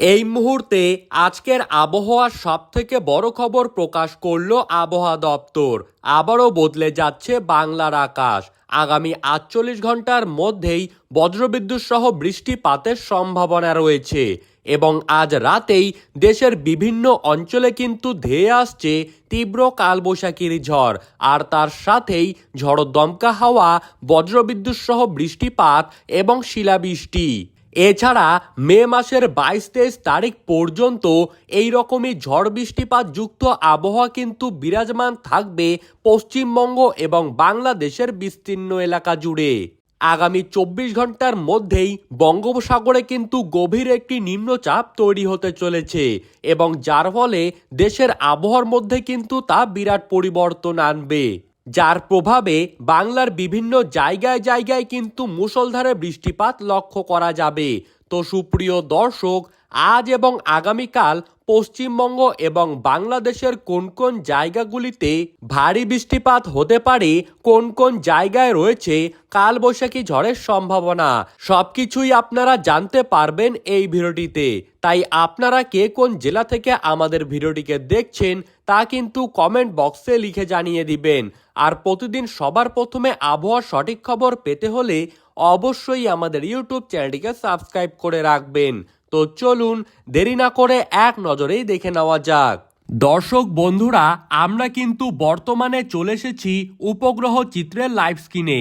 এই মুহূর্তে আজকের আবহাওয়ার সব থেকে বড় খবর প্রকাশ করল আবহাওয়া দপ্তর। আবারও বদলে যাচ্ছে বাংলার আকাশ। আগামী আটচল্লিশ ঘণ্টার মধ্যেই বজ্রবিদ্যুৎ সহ বৃষ্টিপাতের সম্ভাবনা রয়েছে এবং আজ রাতেই দেশের বিভিন্ন অঞ্চলে কিন্তু ধেয়ে আসছে তীব্র কালবৈশাখীর ঝড়। আর তার সাথেই ঝড় দমকা হাওয়া, বজ্রবিদ্যুৎ সহ বৃষ্টিপাত এবং শিলাবৃষ্টি। এছাড়া মে মাসের বাইশ তেইশ তারিখ পর্যন্ত এই রকমই ঝড় বৃষ্টিপাত যুক্ত আবহাওয়া কিন্তু বিরাজমান থাকবে পশ্চিমবঙ্গ এবং বাংলাদেশের বিস্তীর্ণ এলাকা জুড়ে। আগামী চব্বিশ ঘণ্টার মধ্যেই বঙ্গোপসাগরে কিন্তু গভীর একটি নিম্নচাপ তৈরি হতে চলেছে এবং যার ফলে দেশের আবহাওয়ার মধ্যে কিন্তু তা বিরাট পরিবর্তন আনবে। যার প্রভাবে বাংলার বিভিন্ন জায়গায় জায়গায় কিন্তু মুসলধারে বৃষ্টিপাত লক্ষ্য করা যাবে। তো সুপ্রিয় দর্শক, আজ এবং আগামীকাল পশ্চিমবঙ্গ এবং বাংলাদেশের কোন কোন জায়গাগুলিতে ভারী বৃষ্টিপাত হতে পারে, কোন কোন জায়গায় রয়েছে কালবৈশাখী ঝড়ের সম্ভাবনা, সবকিছুই আপনারা জানতে পারবেন এই ভিডিওটিতে। তাই আপনারা কে কোন জেলা থেকে আমাদের ভিডিওটিকে দেখছেন তা কিন্তু কমেন্ট বক্সে লিখে জানিয়ে দিবেন। আর প্রতিদিন সবার প্রথমে আবহাওয়ার সঠিক খবর পেতে হলে অবশ্যই আমাদের ইউটিউব চ্যানেলটিকে সাবস্ক্রাইব করে রাখবেন। তো চলুন দেরি না করে এক নজরেই দেখে নেওয়া যাক। দর্শক বন্ধুরা, আমরা কিন্তু বর্তমানে চলে এসেছি উপগ্রহ চিত্রের লাইভ স্ক্রিনে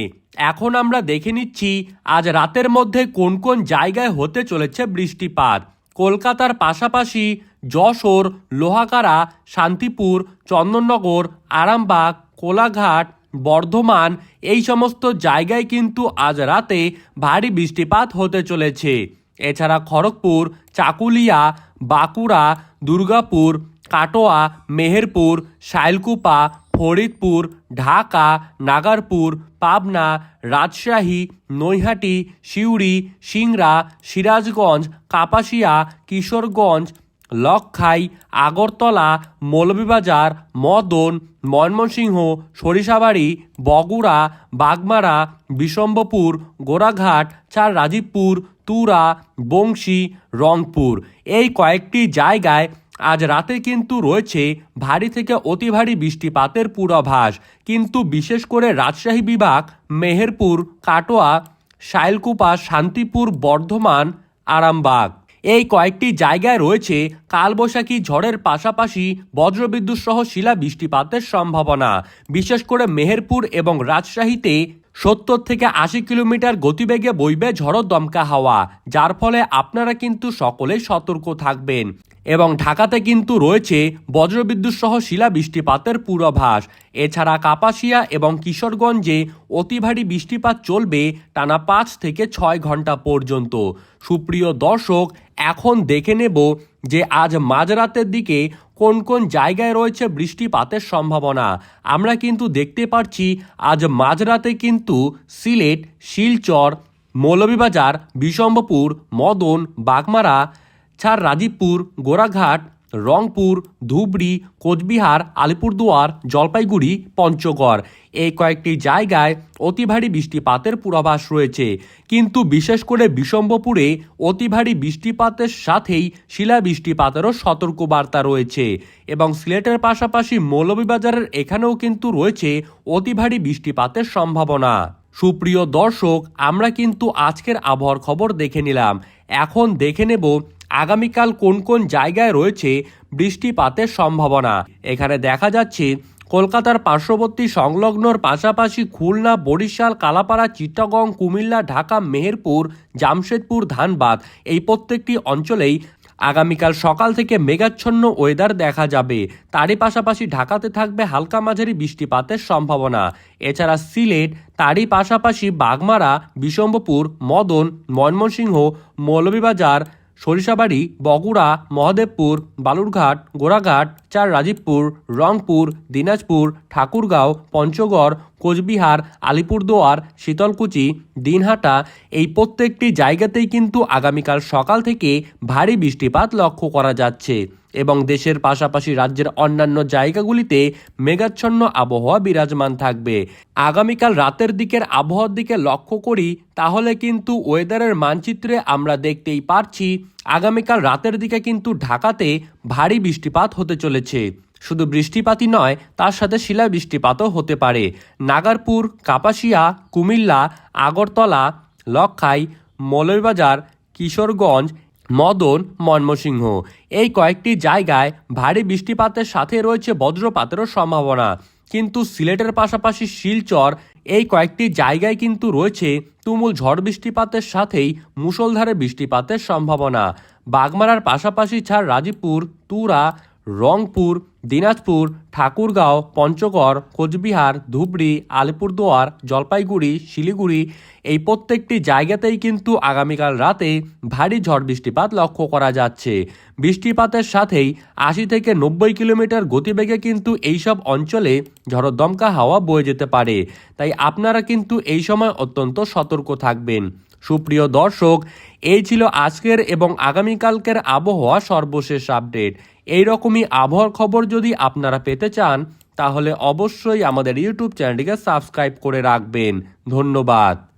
এখন আমরা দেখে নিচ্ছি, আজ রাতের মধ্যে কোন কোন জায়গায় হতে চলেছে বৃষ্টিপাত। কলকাতার পাশাপাশি যশোর লোহাকারা শান্তিপুর, চন্দননগর, আরামবাগ, কোলাঘাট, বর্ধমান এই সমস্ত জায়গায় কিন্তু আজ রাতে ভারী বৃষ্টিপাত হতে চলেছে। এছাড়া খড়গপুর, চাকুলিয়া, বাঁকুড়া, দুর্গাপুর, কাটোয়া, মেহেরপুর, শাইলকুপা, ফরিদপুর, ঢাকা, নাগারপুর, পাবনা, রাজশাহী, নৈহাটি, সিউড়ি, সিংড়া, সিরাজগঞ্জ, কাপাসিয়া, কিশোরগঞ্জ লক্ষাই আগরতলা, মৌলভীবাজার, মদন, ময়মনসিংহ, সরিষাবাড়ি, বগুড়া, বাগমারা বিশম্বপুর গোরাঘাট চার রাজীবপুর, তুরা, বংশী, রংপুর। এই কয়েকটি জায়গায় আজ রাতে কিন্তু রয়েছে ভারী থেকে অতি ভারী বৃষ্টিপাতের পূর্বাভাস। কিন্তু বিশেষ করে রাজশাহী বিভাগ, মেহেরপুর, কাটোয়া, শাইলকুপা, শান্তিপুর, বর্ধমান, আরামবাগ। এই কয়েকটি জায়গায় রয়েছে কালবৈশাখী ঝড়ের পাশাপাশি বজ্রবিদ্যুৎ সহ শিলা বৃষ্টিপাতের সম্ভাবনা। বিশেষ করে মেহেরপুর এবং রাজশাহীতে সত্তর থেকে আশি কিলোমিটার গতিবেগে বইবে ঝড়ো দমকা হাওয়া, যার ফলে আপনারা কিন্তু সকলে সতর্ক থাকবেন। এবং ঢাকাতে কিন্তু রয়েছে বজ্রবিদ্যুৎ সহ শিলা বৃষ্টিপাতের পূর্বাভাস। এছাড়া কাপাসিয়া এবং কিশোরগঞ্জে অতি ভারী বৃষ্টিপাত চলবে টানা পাঁচ থেকে ছয় ঘণ্টা পর্যন্ত। সুপ্রিয় দর্শক, এখন দেখে নেব যে আজ মাঝরাতের দিকে কোন কোন জায়গায় রয়েছে বৃষ্টিপাতের সম্ভাবনা। আমরা কিন্তু দেখতে পাচ্ছি আজ মাঝরাতে কিন্তু সিলেট, শিলচর, মৌলভীবাজার বিশম্বপুর মদন, বাগমারা ছাড় রাজীবপুর, গোরাঘাট, রংপুর, ধুবড়ি, কোচবিহার, আলিপুরদুয়ার, জলপাইগুড়ি, পঞ্চগড়। এই কয়েকটি জায়গায় অতি ভারী বৃষ্টিপাতের পূর্বাভাস রয়েছে। কিন্তু বিশেষ করে বিশম্বপুরে অতি ভারী বৃষ্টিপাতের সাথেই শিলা বৃষ্টিপাতেরও সতর্কবার্তা রয়েছে এবং সিলেটের পাশাপাশি মৌলভীবাজারের এখানেও কিন্তু রয়েছে অতি ভারী বৃষ্টিপাতের সম্ভাবনা। সুপ্রিয় দর্শক, আমরা কিন্তু আজকের আবহাওয়ার খবর দেখে নিলাম। এখন দেখে নেব আগামীকাল কোন কোন জায়গায় রয়েছে বৃষ্টিপাতের সম্ভাবনা? এখানে দেখা যাচ্ছে কলকাতার পার্শ্ববর্তী সংলগ্নর পাশাপাশি খুলনা, বরিশাল, কালাপাড়া চিত্তগং কুমিল্লা, ঢাকা, মেহেরপুর, জামশেদপুর, ধানবাদ এই প্রত্যেকটি অঞ্চলেই আগামীকাল সকাল থেকে মেঘাচ্ছন্ন ওয়েদার দেখা যাবে। তারই পাশাপাশি ঢাকাতে থাকবে হালকা মাঝারি বৃষ্টিপাতের সম্ভাবনা। এছাড়া সিলেট, তারই পাশাপাশি বাগমারা বিশম্বপুর মদন, ময়মনসিংহ, মৌলভীবাজার সরিষাবাড়ি বগুড়া মহাদেবপুর বালুরঘাট গোড়াঘাট চার রাজীবপুর, রংপুর, দিনাজপুর, ঠাকুরগাঁও, পঞ্চগড়, কোচবিহার, আলিপুরদুয়ার, শীতলকুচি, দিনহাটা এই প্রত্যেকটি জায়গাতেই কিন্তু আগামীকাল সকাল থেকে ভারী বৃষ্টিপাত লক্ষ্য করা যাচ্ছে এবং দেশের পাশাপাশি রাজ্যের অন্যান্য জায়গাগুলিতে মেঘাচ্ছন্ন আবহাওয়া বিরাজমান থাকবে। আগামীকাল রাতের দিকের আবহাওয়ার দিকে লক্ষ্য করি, তাহলে কিন্তু ওয়েদারের মানচিত্রে আমরা দেখতেই পারছি আগামীকাল রাতের দিকে কিন্তু ঢাকাতে ভারী বৃষ্টিপাত হতে চলেছে। শুধু বৃষ্টিপাতই নয়, তার সাথে শিলা বৃষ্টিপাতও হতে পারে। নাগারপুর, কাপাসিয়া, কুমিল্লা, আগরতলা লক্ষাই মৌলভীবাজার, কিশোরগঞ্জ, মদন, ময়মনসিংহ এই কয়েকটি জায়গায় ভারী বৃষ্টিপাতের সাথে রয়েছে বজ্রপাতেরও সম্ভাবনা। কিন্তু সিলেটের পাশাপাশি শিলচর এই কয়েকটি জায়গায় কিন্তু রয়েছে তুমুল ঝড় বৃষ্টিপাতের সাথেই মুষলধারে বৃষ্টিপাতের সম্ভাবনা। বাগমারার পাশাপাশি ছাড় রাজীবপুর, তুরা রংপুর, দিনাজপুর, ঠাকুরগাঁও, পঞ্চগড়, কোচবিহার, ধুবড়ি, আলিপুরদুয়ার, জলপাইগুড়ি, শিলিগুড়ি এই প্রত্যেকটি জায়গাতেই কিন্তু আগামীকাল রাতে ভারী ঝড় বৃষ্টিপাত লক্ষ্য করা যাচ্ছে। বৃষ্টিপাতের সাথেই আশি থেকে নব্বই কিলোমিটার গতিবেগে কিন্তু এইসব অঞ্চলে ঝড়দমকা হাওয়া বয়ে যেতে পারে। তাই আপনারা কিন্তু এই সময় অত্যন্ত সতর্ক থাকবেন। সুপ্রিয় দর্শক, এই ছিল আজকের এবং আগামীকালকের আবহাওয়া সর্বশেষ আপডেট। এই রকমই আবহাওয়ার খবর যদি আপনারা পেতে চান, তাহলে অবশ্যই আমাদের ইউটিউব চ্যানেলটিকে সাবস্ক্রাইব করে রাখবেন। ধন্যবাদ।